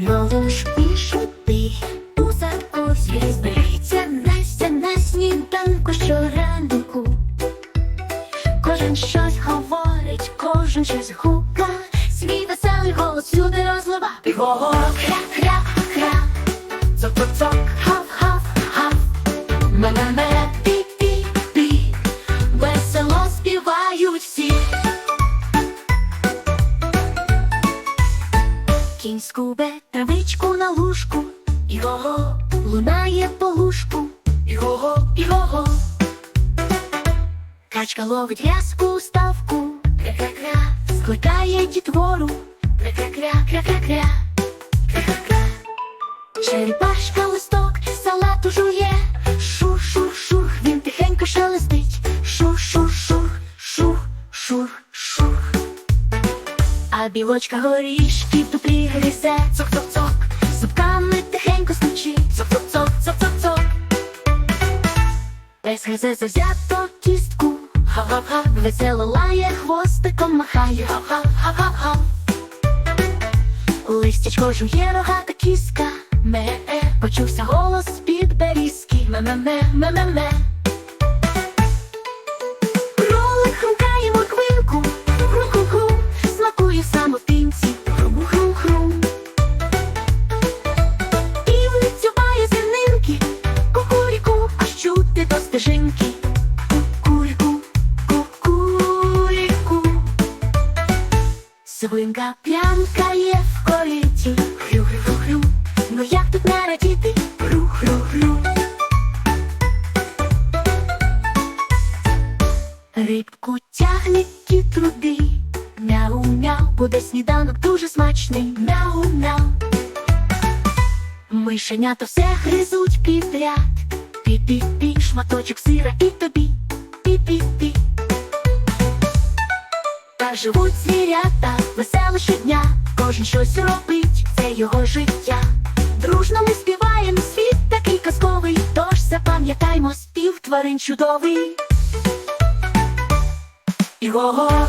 Ловиш і шути, у садку свій зберіться Настя на сніданку щоранку. Кожен щось говорить, кожен щось гука. Свій веселий голос сюди розлива. Бігого, хря, Кінь скубе травичку на лужку, Іго-го, лунає по лужку, Іго-го. Качка ловить в'язку ставку, кря-кря-кря, скликає дітвору, кря-кря-кря, кря-кря-кря, кря-кря-кря. Черепашка листок салату жує, Білочка горішки в дуплі гризе, цок-цок-цок, зубками тихенько стучить, цок-цок-цок, цок-цок-цок. Пес гризе завзято кістку, ха-ха-ха, весело лає, хвостиком махає, ха-ха-ха-ха-ха. Листячко жує рогата кіска, ме-е, почувся голос з-під берізки, ме-ме-ме, ме-ме-ме. Свинка п'янкає в коліті, хрю-хрю-хрю, ну як тут не радіти, хрю-хрю-хрю. Рибку тягне ті труди, мяу-мяу, буде сніданок дуже смачний, мяу-мяу. Мишенята все гризуть підряд, пі-пі-пі, шматочок сира і тобі, Та живуть звірята весело щодня, кожен щось робить, це його життя. Дружно ми співаємо світ такий казковий, тож запам'ятаймо спів тварин чудовий. Його